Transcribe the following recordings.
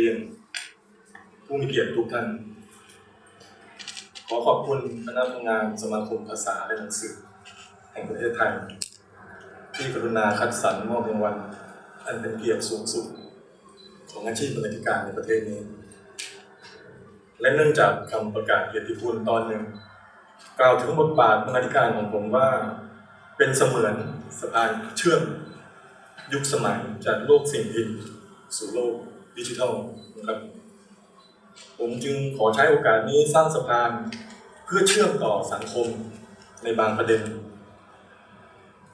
รียนผู้มีเกียรติทุกท่าน ขอขอบคุณคณะทำงานสมาคมภาษาและหนังสือ แห่งประเทศไทย ที่กรุณาคัดสรรมอบรางวัลอันเป็นเกียรติสูงสุด ของอาชีพบรรณาธิการในประเทศนี้ และเนื่องจากคำประกาศเกียรติคุณตอนหนึ่ง กล่าวถึงบทบาทบรรณาธิการของผมว่า เป็นเสมือนสะพานเชื่อมยุคสมัยจากโลกสิ่งพิมพ์สู่โลก ดิจิทัลนะครับ ผมจึงขอใช้โอกาสนี้สร้างสะพานเพื่อเชื่อมต่อสังคมในบางประเด็น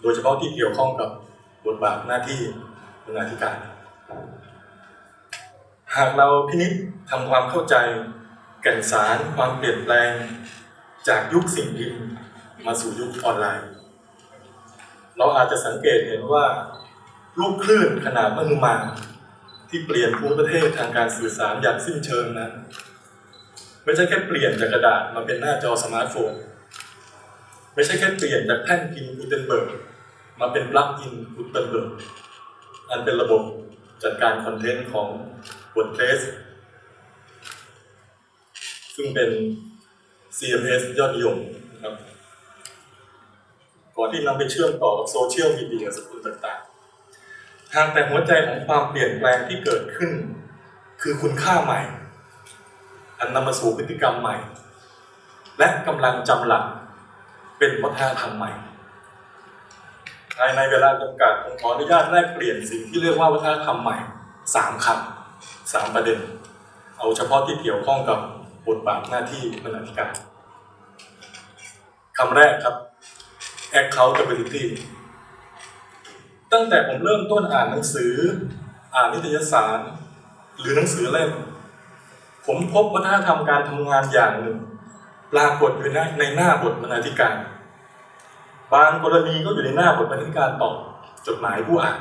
โดยเฉพาะที่เกี่ยวข้องกับบทบาทหน้าที่บรรณาธิการ หากเราพินิจทำความเข้าใจแก่นสารความเปลี่ยนแปลง จากยุคสิ่งพิมพ์มาสู่ยุคออนไลน์ เราอาจจะสังเกตเห็นว่าลูกคลื่นขนาดมหึมา ที่เปลี่ยนภูมิประเทศทางการสื่อสารอย่างสิ้นเชิงนั้น ไม่ใช่แค่เปลี่ยนจากกระดาษมาเป็นหน้าจอสมาร์ทโฟน ไม่ใช่แค่เปลี่ยนจากแท่นพิมพ์กูเทนเบิร์กมาเป็นปลั๊กอินกูเทนเบิร์กอันเป็นระบบจัดการคอนเทนต์ของ WordPress ซึ่งเป็น CMS ยอดนิยมนะครับ ก่อนที่นำไปเชื่อมต่อกับโซเชียลมีเดียสกุลต่าง หากแต่หัวใจของความเปลี่ยนแปลงที่เกิดขึ้น คือคุณค่าใหม่ อันนำมาสู่พฤติกรรมใหม่ และกำลังจำหลักเป็นวัฒนธรรมใหม่ภายในเวลาจำกัดผมขออนุญาตแลกเปลี่ยนสิ่งที่เรียกว่าวัฒนธรรมใหม่สามคำสามประเด็น เอาเฉพาะที่เกี่ยวข้องกับบทบาทหน้าที่บรรณาธิการคำแรกครับ accountability ตั้งแต่ผมเริ่มต้นอ่านหนังสือ อ่านนิตยสาร หรือหนังสือเล่ม ผมพบวัฒนธรรมการทำงานอย่างหนึ่ง ปรากฏอยู่ในในหน้าบทบรรณาธิการ บางกรณีก็อยู่ในหน้าบทบรรณาธิการตอบจดหมายผู้อ่าน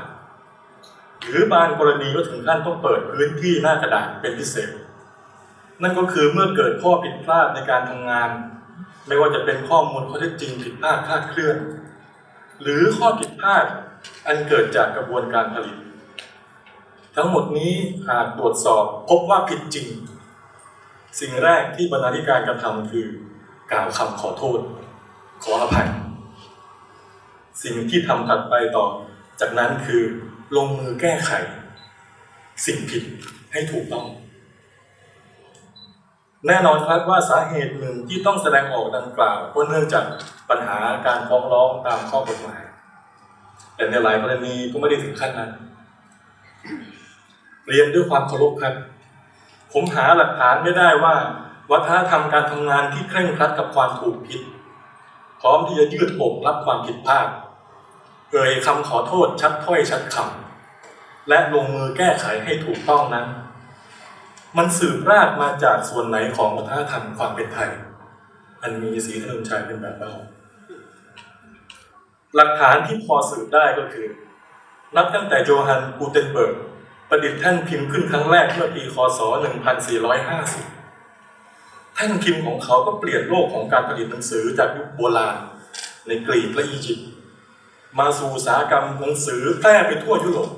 หรือบางกรณีก็ถึงขั้นต้องเปิดพื้นที่หน้ากระดาษเป็นพิเศษ นั่นก็คือเมื่อเกิดข้อผิดพลาดในการทำงาน ไม่ว่าจะเป็นข้อมูลข้อเท็จจริงผิดพลาดคลาดเคลื่อน หรือข้อผิดพลาด อันเกิดจากกระบวนการผลิต ทั้งหมดนี้หากตรวจสอบพบว่าผิดจริง สิ่งแรกที่บรรณาธิการกระทำคือกล่าวคำขอโทษ ขออภัย สิ่งที่ทำถัดไปต่อ จากนั้นคือลงมือแก้ไข สิ่งผิดให้ถูกต้องแน่นอนครับว่าสาเหตุหนึ่งที่ต้องแสดงออกดังกล่าวก็เนื่องจากปัญหาการฟ้องร้องตามข้อกฎหมาย แต่ในหลายกรณีก็ไม่ได้ถึงขั้นนั้น เรียนด้วยความเคารพครับ ผมหาหลักฐานไม่ได้ว่า วัฒนธรรมการทำงานที่เคร่งครัดกับความถูกผิด พร้อมที่จะยืดอกรับความผิดพลาดเอ่ยคำขอโทษชัดถ้อยชัดคำและลงมือแก้ไขให้ถูกต้องนั้น มันสืบรากมาจากส่วนไหนของวัฒนธรรมความเป็นไทย อันมีสีถนนชัยเป็นแบบเล่า หลักฐานที่พอสืบได้ก็คือ นับตั้งแต่โยฮันกูเทนเบิร์กประดิษฐ์แท่นพิมพ์ขึ้นครั้งแรกเมื่อปีคศ 1450 แท่นพิมพ์ของเขาก็เปลี่ยนโลกของการผลิตหนังสือจากยุคโบราณ ในกรีกและอียิปต์มาสู่อุตสาหกรรมหนังสือแพร่ไปทั่วยุโรป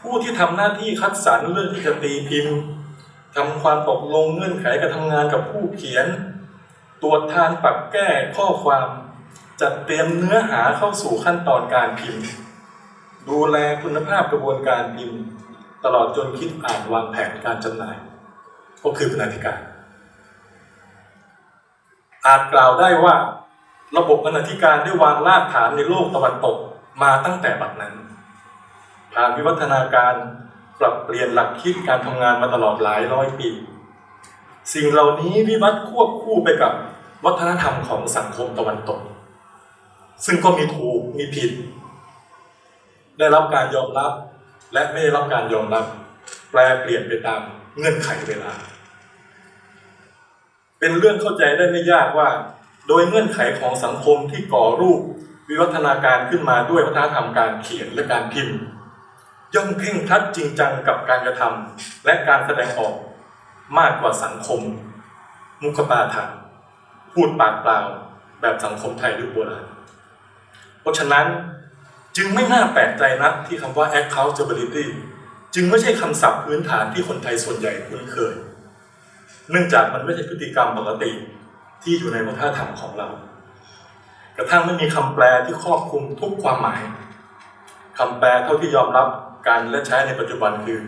ผู้ที่ทำหน้าที่คัดสรรเรื่องที่จะตีพิมพ์ทำความตกลงเงื่อนไขการทำงานกับผู้เขียน ตรวจทานปรับแก้ข้อความ จัดเตรียมเนื้อหาเข้าสู่ขั้นตอนการพิมพ์ ดูแลคุณภาพกระบวนการพิมพ์ ตลอดจนคิดอ่านวางแผนการจำหน่าย ก็คือบรรณาธิการ อาจกล่าวได้ว่าระบบบรรณาธิการได้วางรากฐานในโลกตะวันตกมาตั้งแต่บัดนั้นผ่านวิวัฒนาการปรับเปลี่ยนหลักคิดการทำงานมาตลอดหลายร้อยปี สิ่งเหล่านี้วิวัฒน์ควบคู่ไปกับวัฒนธรรมของสังคมตะวันตก ซึ่งก็มีถูกมีผิด ได้รับการยอมรับ และไม่ได้รับการยอมรับ แปลเปลี่ยนไปตามเงื่อนไขเวลา เป็นเรื่องเข้าใจได้ไม่ยากว่า โดยเงื่อนไขของสังคมที่ก่อรูปวิวัฒนาการขึ้นมาด้วยวัฒนธรรมการเขียนและการพิมพ์ ย่อมเพ่งพลัดจริงจังกับการกระทำและการแสดงออกมากกว่าสังคม มุขปาฐานพูดปากเปล่าแบบสังคมไทยยุคโบราณ ราะฉะนั้นจึงไม่น่าแปลกใจนักที่คำว่า accountability จึงไม่ใช่คำศัพท์พื้นฐานที่คนไทยส่วนใหญ่คุ้นเคย เนื่องจากมันไม่ใช่พฤติกรรมปกติที่อยู่ในวัฒนธรรมของเรา กระทั่งไม่มีคำแปลที่ครอบคลุมทุกความหมายคำแปลเท่าที่ยอมรับการและใช้ในปัจจุบันคือ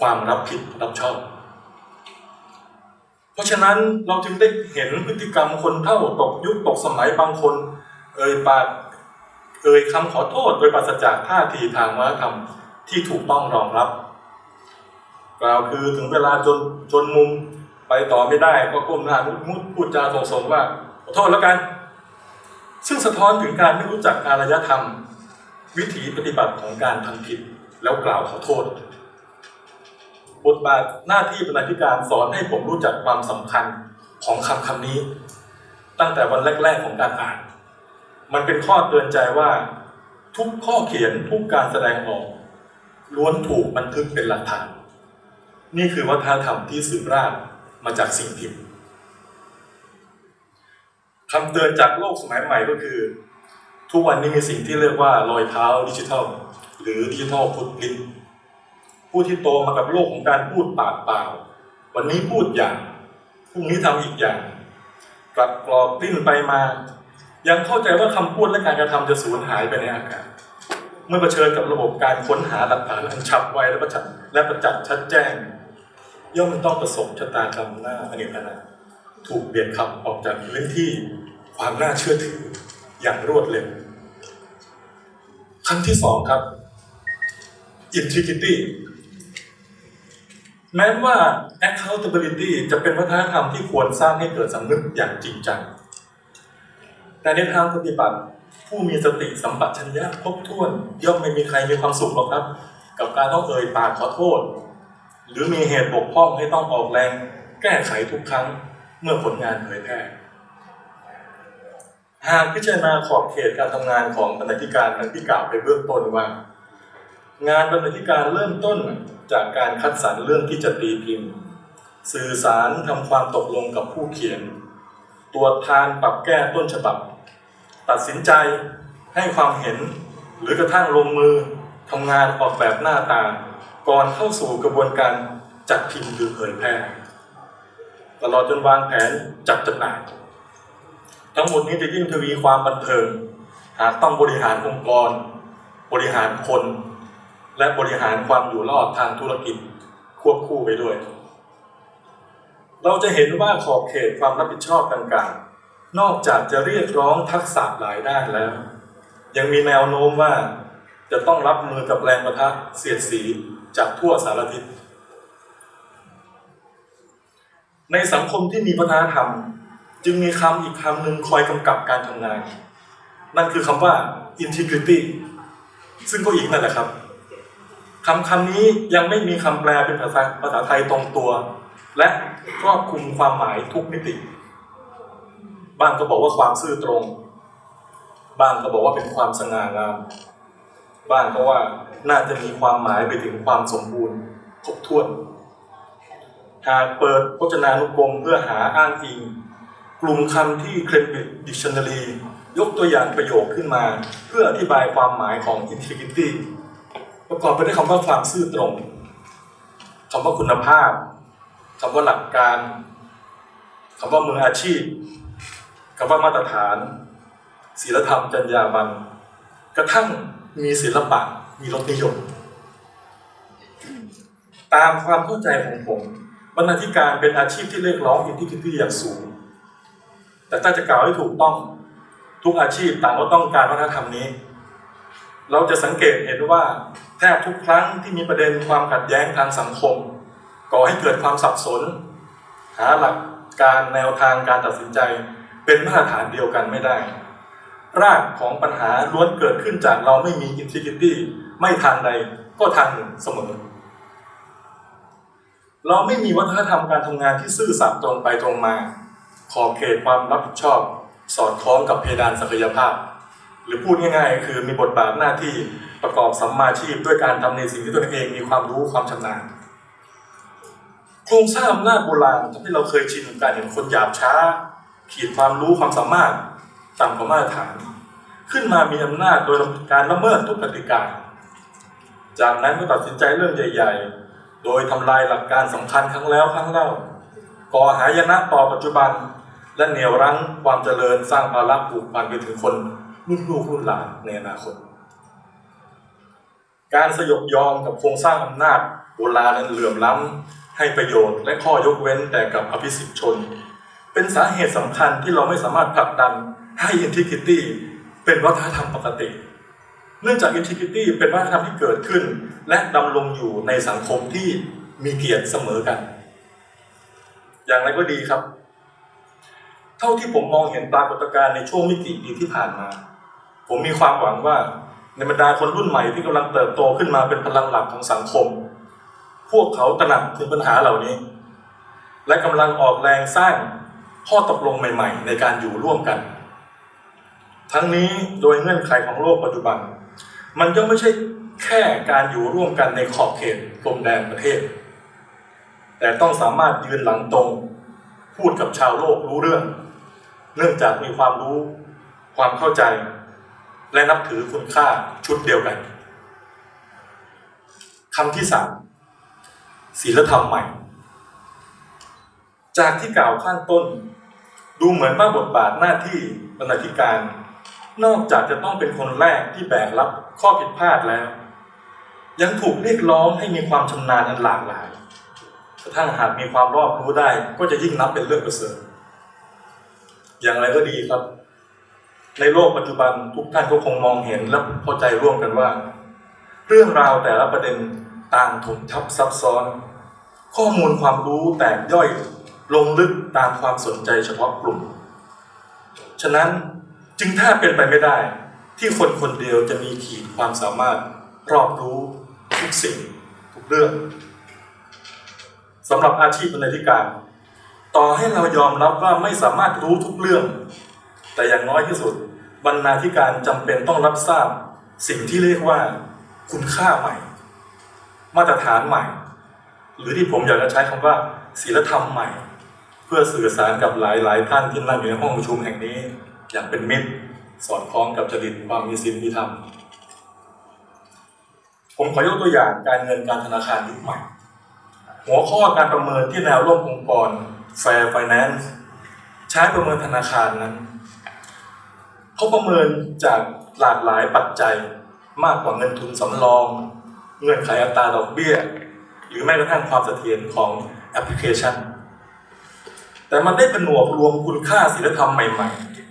ความรับผิดรับชอบ เพราะฉะนั้นเราจึงได้เห็นพฤติกรรมคนเท่าตกยุคตกสมัยบางคน เอ่ยปาก เอ่ยคำขอโทษโดยปราศจากท่าทีทางวัฒนธรรมที่ถูกต้องรองรับ กล่าวคือถึงเวลาจนจนมุมไปต่อไม่ได้ก็ก้มหน้ามุดมุดพูดจาโสงว่าขอโทษแล้วกัน ซึ่งสะท้อนถึงการไม่รู้จักอารยธรรม วิถีปฏิบัติของการทำผิดแล้วกล่าวขอโทษบทบาทหน้าที่บรรณาธิการสอนให้ผมรู้จักความสำคัญของคำคำนี้ ตั้งแต่วันแรก ๆของการอ่าน มันเป็นข้อเตือนใจว่า ทุกข้อเขียนทุกการแสดงออกล้วนถูกบันทึกเป็นหลักฐาน นี่คือวัฒนธรรมที่สืบราชมาจากสิ่งพิมพ์คำเตือนจากโลกสมัยใหม่ก็คือ ทุกวันนี้มีสิ่งที่เรียกว่ารอยเท้าดิจิทัล หรือดิจิทัลฟุตพิ้นผู้ที่โตมากับโลกของการพูดปากเปล่า วันนี้พูดอย่างพรุ่งนี้ทำอีกอย่างกลับกรอกลิ้นไปมา ยังเข้าใจว่าคำพูดและการกระทำจะสูญหายไปในอากาศ เมื่อเผชิญกับระบบการค้นหาหลักฐานอันฉับไวและประจักษ์และประจักษ์ชัดแจ้ง ย่อมต้องประสบชะตากรรมหน้าอเนกอนาถถูกเบียดขับออกจากพื้นที่ความน่าเชื่อถืออย่างรวดเร็วคำที่สองครับ integrity แม้ว่า accountability จะเป็นวัฒนธรรมที่ควรสร้างให้เกิดสำนึกอย่างจริงจัง แต่ในทางปฏิบัติ ผู้มีสติสัมปชัญญะครบถ้วน ย่อมไม่มีใครมีความสุขหรอกครับ กับการต้องเอ่ยปากขอโทษ หรือมีเหตุบกพร่องให้ต้องออกแรง แก้ไขทุกครั้งเมื่อผลงานเผยแพร่หากพิจารณาขอบเขตการทำงานของบรรณาธิการดังที่กล่าวไปเบื้องต้นว่า งานบรรณาธิการเริ่มต้นจากการคัดสรรเรื่องที่จะตีพิมพ์ สื่อสารทำความตกลงกับผู้เขียน ตรวจทานปรับแก้ต้นฉบับ ตัดสินใจให้ความเห็นหรือกระทั่งลงมือทำงานออกแบบหน้าตา ก่อนเข้าสู่กระบวนการจัดพิมพ์หรือเผยแพร่ตลอดจนวางแผนจัดจำหน่าย ทั้งหมดนี้จะยิ่งทวีความบันเทิง หากต้องบริหารองค์กร บริหารคน และบริหารความอยู่รอดทางธุรกิจควบคู่ไปด้วย เราจะเห็นว่าขอบเขตความรับผิดชอบต่างๆ นอกจากจะเรียกร้องทักษะหลายด้านแล้ว ยังมีแนวโน้มว่าจะต้องรับมือกับแรงประทะเสียดสีจากทั่วสารทิศ ในสังคมที่มีวัฒนธรรม จึงมีคำอีกคำหนึ่งคอยกำกับการทำงาน นั่นคือคำว่า integrity ซึ่งก็อีกนั่นแหละครับคำคำนี้ยังไม่มีคำแปลเป็นภาษาภาษาไทยตรงตัว และครอบคลุมความหมายทุกมิติ บางก็บอกว่าความซื่อตรงบางก็บอกว่าเป็นความสง่างาม บ้างก็ว่าน่าจะมีความหมายไปถึงความสมบูรณ์ครบถ้วน หากเปิดพจนานุกรมเพื่อหาอ้างอิง กลุ่มคำที่ Cambridge Dictionary ยกตัวอย่างประโยคขึ้นมา เพื่ออธิบายความหมายของ integrity ประกอบไปด้วยคำว่าความซื่อตรงคำว่าคุณภาพคำว่าหลักการคำว่ามืออาชีพ คำว่ามาตรฐานศีลธรรมจรรยาบรรณกระทั่งมีศิลปะมีรสนิยม ตามความเข้าใจของผมบรรณาธิการเป็นอาชีพที่เรียกร้องอินทิกิตี้อย่างสูง แต่ถ้าจะกล่าวให้ถูกต้องทุกอาชีพต่างก็ต้องการวัฒนธรรมนี้ เราจะสังเกตเห็นว่าแทบทุกครั้งที่มีประเด็นความขัดแย้งทางสังคม ก่อให้เกิดความสับสน หาหลักการแนวทางการตัดสินใจ เป็นมาตรฐานเดียวกันไม่ได้ รากของปัญหาล้วนเกิดขึ้นจากเราไม่มี integrity ไม่ทางใดก็ทางหนึ่งเสมอ เราไม่มีวัฒนธรรมการทำงานที่ซื่อสัตย์ตรงไปตรงมา ขอบเขตความรับผิดชอบ สอดคล้องกับเพดานศักยภาพ หรือพูดง่ายๆ คือมีบทบาทหน้าที่ประกอบสัมมาชีพด้วยการทำในสิ่งที่ตนเองมีความรู้ความชำนาญโครงสร้างอำนาจโบราณทำให้เราเคยชินกับการเห็นคนหยาบช้า ขีดความรู้ความสามารถต่ำกว่ามาตรฐาน ขึ้นมามีอำนาจโดยการละเมิดทุกกติกา จากนั้นก็ตัดสินใจเรื่องใหญ่ ๆ โดยทำลายหลักการสำคัญครั้งแล้วครั้งเล่าก่อหายนะต่อปัจจุบัน และเหนี่ยวรั้งความเจริญสร้างภาระผูกพันไปถึงคนรุ่นลูกรุ่นหลานในอนาคต การสยบยอมกับโครงสร้างอำนาจโบราณนั้นเหลื่อมล้ำให้ประโยชน์และข้อยกเว้นแต่กับอภิสิทธิชน เป็นสาเหตุสำคัญที่เราไม่สามารถผลักดันให้ integrity เป็นวัฒนธรรมปกติ เนื่องจาก integrity เป็นวัฒนธรรมที่เกิดขึ้น และดำรงอยู่ในสังคมที่มีเกียรติเสมอกัน อย่างไรก็ดีครับ เท่าที่ผมมองเห็นปรากฏการณ์ในช่วงไม่กี่ปีที่ผ่านมา ผมมีความหวังว่าในบรรดาคนรุ่นใหม่ที่กำลังเติบโตขึ้นมาเป็นพลังหลักของสังคม พวกเขาตระหนักถึงปัญหาเหล่านี้ และกำลังออกแรงสร้าง ข้อตกลงใหม่ ๆ ในการอยู่ร่วมกัน ทั้งนี้โดยเงื่อนไขของโลกปัจจุบัน มันยังไม่ใช่แค่การอยู่ร่วมกันในขอบเขตกรมแดนประเทศ แต่ต้องสามารถยืนหลังตรง พูดกับชาวโลกรู้เรื่อง เนื่องจากมีความรู้ ความเข้าใจ และนับถือคุณค่าชุดเดียวกันคำที่สามศีลธรรมใหม่ จากที่กล่าวข้างต้น ดูเหมือนว่าบทบาทหน้าที่บรรณาธิการ นอกจากจะต้องเป็นคนแรกที่แบกรับข้อผิดพลาดแล้ว ยังถูกเรียกร้องให้มีความชำนาญอันหลากหลายกระทั่งหากมีความรอบรู้ได้ก็จะยิ่งนับเป็นเรื่องประเสริฐอย่างไรก็ดีครับ ในโลกปัจจุบันทุกท่านก็คงมองเห็นและเข้าใจร่วมกันว่า เรื่องราวแต่ละประเด็นต่างถมทับซับซ้อน ข้อมูลความรู้แตกย่อย ลงลึกตามความสนใจเฉพาะกลุ่ม ฉะนั้นจึงถ้าเป็นไปไม่ได้ ที่คนคนเดียวจะมีขีดความสามารถรอบรู้ทุกสิ่งทุกเรื่องสำหรับอาชีพบรรณาธิการ ต่อให้เรายอมรับว่าไม่สามารถรู้ทุกเรื่อง แต่อย่างน้อยที่สุด บรรณาธิการจำเป็นต้องรับทราบ สิ่งที่เรียกว่า คุณค่าใหม่ มาตรฐานใหม่ หรือที่ผมอยากจะใช้คำว่าศีลธรรมใหม่ พื่อสื่อสารกับหลาย ๆ ท่านที่นั่งอยู่ในห้องประชุมแห่งนี้ อย่างเป็นมิตรสอดคล้องกับจริตความมีศีลมีธรรมผมขอยกตัวอย่างการเงินการธนาคารยุคใหม่ หัวข้อการประเมินที่แนวร่วมองค์กร Fair Finance ใช้ประเมินธนาคารนั้นเขาประเมินจากหลากหลายปัจจัยมากกว่าเงินทุนสำรอง เงื่อนไขอัตราดอกเบี้ย หรือแม้กระทั่งความเสถียรของแอปพลิเคชัน แต่มันได้ผนวกรวมคุณค่าศีลธรรมใหม่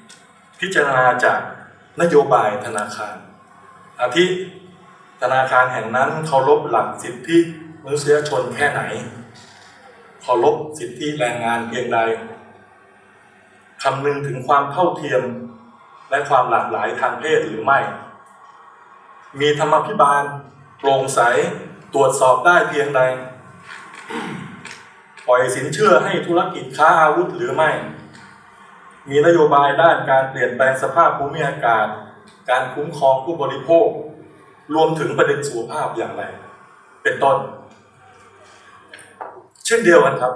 ๆ พิจารณาจากนโยบายธนาคาร อาทิธนาคารแห่งนั้นเคารพหลักสิทธิมนุษยชนแค่ไหนเคารพสิทธิแรงงานเพียงใดคำนึงถึงความเท่าเทียมและความหลากหลายทางเพศหรือไม่ มีธรรมพิบาลโปร่งใสตรวจสอบได้เพียงใด ปล่อยสินเชื่อให้ธุรกิจค้าอาวุธหรือไม่ มีนโยบายด้านการเปลี่ยนแปลงสภาพภูมิอากาศ การคุ้มครองผู้บริโภค รวมถึงประเด็นสุขภาพอย่างไร เป็นต้น เช่นเดียวกันครับ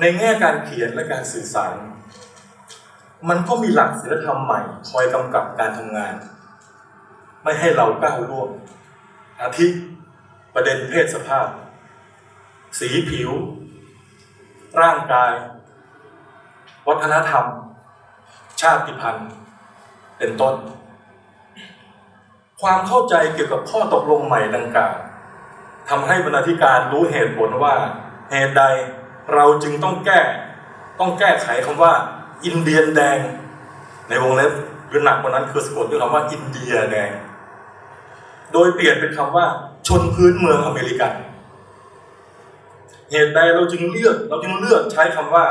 ในแง่การเขียนและการสื่อสาร มันก็มีหลักศีลธรรมใหม่คอยกำกับการทำงาน ไม่ให้เราก้าวล่วงอาทิประเด็นเพศสภาพ สีผิว ร่างกาย วัฒนธรรม ชาติพันธุ์ เป็นต้น ความเข้าใจเกี่ยวกับข้อตกลงใหม่ดังกล่าวทำให้บรรณาธิการรู้เหตุผลว่า เหตุใดเราจึงต้องแก้ ต้องแก้ไขคำว่า อินเดียนแดง ในวงเล็บหรือหนักกว่านั้นคือสะกดด้วยคำว่าอินเดียแดง โดยเปลี่ยนเป็นคำว่าชนพื้นเมืองอเมริกัน เหตุใดเราจึงเลือก เราจึงเลือกใช้คำว่า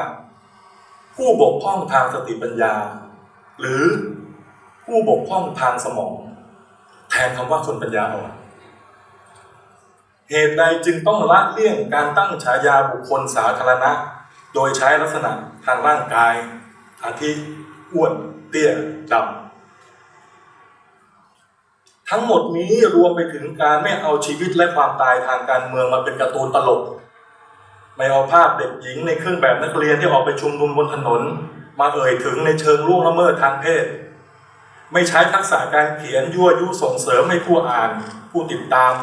ผู้บกพร่องทางสติปัญญา หรือผู้บกพร่องทางสมอง แทนคำว่าคนปัญญาอ่อนเหตุใดจึงต้องละเลี่ยงการตั้งฉายาบุคคลสาธารณะ โดยใช้ลักษณะทางร่างกายอาทิอ้วนเตี้ยดำทั้งหมดนี้รวมไปถึงการไม่เอาชีวิตและความตายทางการเมืองมาเป็นการ์ตูนตลก ไม่เอาภาพเด็กหญิงในเครื่องแบบนักเรียนที่ออกไปชุมนุมบนถนน มาเอ่ยถึงในเชิงล่วงละเมิดทางเพศ ไม่ใช้ทักษะการเขียนยั่วยุส่งเสริมให้ผู้อ่าน ผู้ติดตาม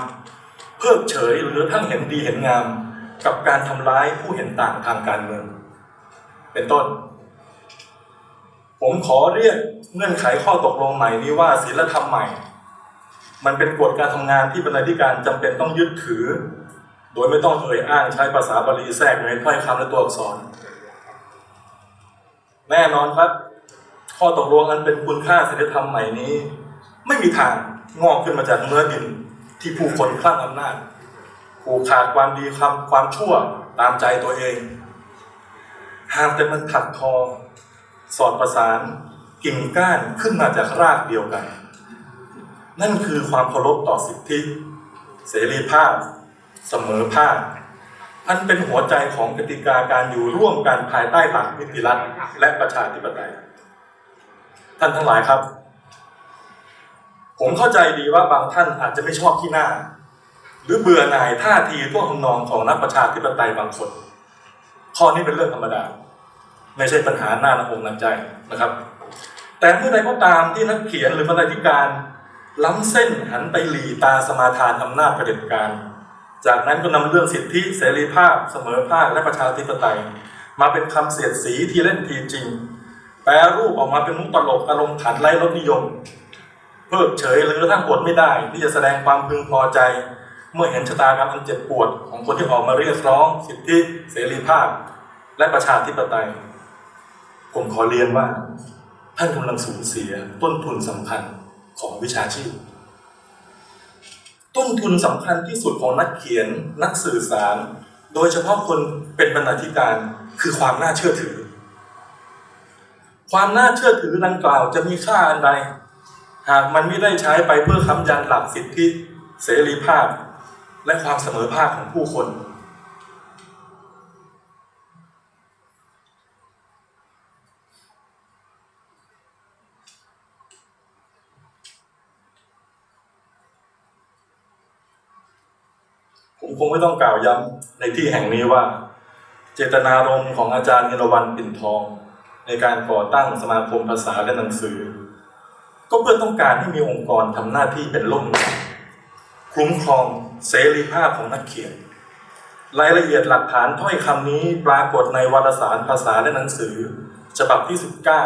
เพิกเฉยหรือทั้งเห็นดีเห็นงาม กับการทำร้ายผู้เห็นต่างทางการเมือง เป็นต้น ผมขอเรียกเงื่อนไขข้อตกลงใหม่นี้ว่าศีลธรรมใหม่ มันเป็นกฎการทำงานที่บรรณาธิการจำเป็นต้องยึดถือ โดยไม่ต้องเอ่ยอ้างใช้ภาษาบาลีแทรกในถ้อยคำและตัวอักษร แน่นอนครับ ข้อตกลงอันเป็นคุณค่าศีลธรรมใหม่นี้ ไม่มีทางงอกขึ้นมาจากเนื้อดินที่ผู้คนคลั่งอำนาจผูกขาดความดีความความชั่วตามใจตัวเอง หากแต่มันถักทอสอดประสาน กิ่งก้านขึ้นมาจากรากเดียวกัน นั่นคือความเคารพต่อสิทธิ เสรีภาพ เสมอภาคอันเป็นหัวใจของกติกาการอยู่ร่วมกันภายใต้หลักนิติรัฐและประชาธิปไตย ท่านทั้งหลายครับ ผมเข้าใจดีว่าบางท่านอาจจะไม่ชอบขี้หน้า หรือเบื่อหน่ายท่าทีท่วงทำนองของนักประชาธิปไตยบางคนข้อนี้เป็นเรื่องธรรมดา ไม่ใช่ปัญหาหน้าหน้าอกหนักใจนะครับ แต่เมื่อใดก็ตามที่นักเขียนหรือบรรณาธิการล้ำเส้นหันไปหลีตาสมาทานอำนาจเผด็จการ จากนั้นก็นำเรื่องสิทธิเสรีภาพ เสมอภาคและประชาธิปไตย มาเป็นคำเสียดสีที่เล่นทีจริง แปรรูปออกมาเป็นมุกตลกอารมณ์ขันไร้รสนิยม เพิกเฉยหรือกระทั่งอดไม่ได้ ที่จะแสดงความพึงพอใจ เมื่อเห็นชะตากรรมอันเจ็บปวด ของคนที่ออกมาเรียกร้อง สิทธิเสรีภาพ และประชาธิปไตย ผมขอเรียนว่า ท่านกำลังสูญเสียต้นทุนสำคัญของวิชาชีพ ต้นทุนสำคัญที่สุดของนักเขียนนักสื่อสาร โดยเฉพาะคนเป็นบรรณาธิการคือความน่าเชื่อถือ ความน่าเชื่อถือดังกล่าวจะมีค่าอันใด หากมันไม่ได้ใช้ไปเพื่อค้ำยันหลักสิทธิเสรีภาพ และความเสมอภาคของผู้คน ผมคงไม่ต้องกล่าวย้ำในที่แห่งนี้ว่า เจตนารมณ์ของอาจารย์เนรวันปิ่นทอง ในการก่อตั้งสมาคมภาษาและหนังสือ ก็เพื่อต้องการให้มีองค์กรทำหน้าที่เป็นล่มคุ้มครองเสรีภาพของนักเขียน รายละเอียดหลักฐานถ้อยคำนี้ปรากฏในวารสารภาษาและหนังสือ ฉบับที่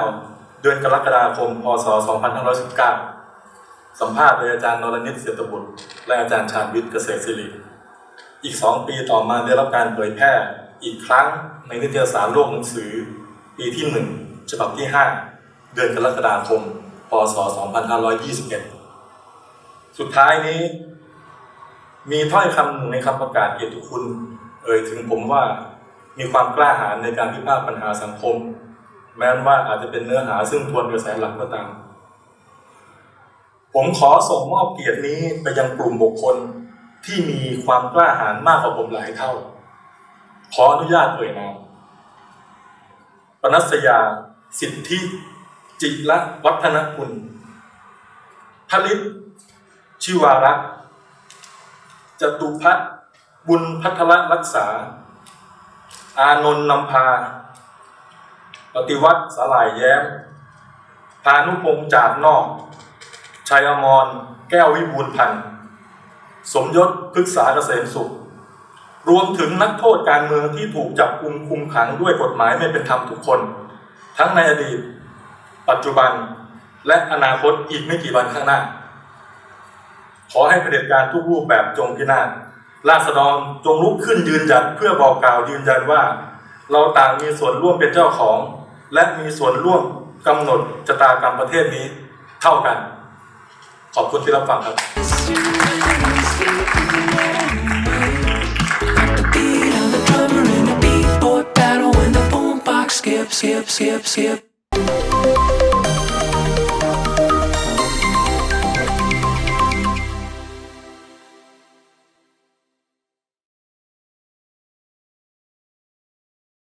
19 เดือนกรกฎาคม พศ 2519 สัมภาษณ์โดยอาจารย์นรนิตเสียตบุตรและอาจารย์ชาญวิทย์เกษตรศิริ อีกสองปีต่อมาได้รับการเผยแพร่อีกครั้งในนิตยสารโลกหนังสือ ปีที่หนึ่งฉบับที่5เดือนกรกฎาคม พศ 2521 สุดท้ายนี้ มีถ้อยคำหนึ่งในคำประกาศเกียรติคุณ เอ่ยถึงผมว่ามีความกล้าหาญในการพิพากษ์ปัญหาสังคม แม้ว่าอาจจะเป็นเนื้อหาซึ่งทวนกระแสหลักก็ตาม ผมขอส่งมอบเกียรตินี้ไปยังกลุ่มบุคคล ที่มีความกล้าหาญมากกว่าผมหลายเท่า ขออนุญาตเอ่ยนามปนัสยา สิทธิ จิรวัฒนคุณทลิตชิวารักษ์จตุพัฒน์บุญพัทรรักษา อานนท์นำพา ปฏิวัติสลายแย้ม พานุพงษ์จาดนอก ชัยอมร แก้ววิบูลย์พันธ์ สมยศพฤกษาเกษมสุข รวมถึงนักโทษการเมืองที่ถูกจับกุมคุมขังด้วยกฎหมายไม่เป็นธรรมทุกคน ทั้งในอดีต ปัจจุบันและอนาคตอีกไม่กี่วันข้างหน้า ขอให้เผด็จการทุกรูปแบบจงพินาศราษฎรจงลุกขึ้นยืนหยัดเพื่อบอกกล่าวยืนยันว่า เราต่างมีส่วนร่วมเป็นเจ้าของ และมีส่วนร่วมกำหนดชะตากรรมประเทศนี้เท่ากัน ขอบคุณที่รับฟังครับ skip, skip, skip.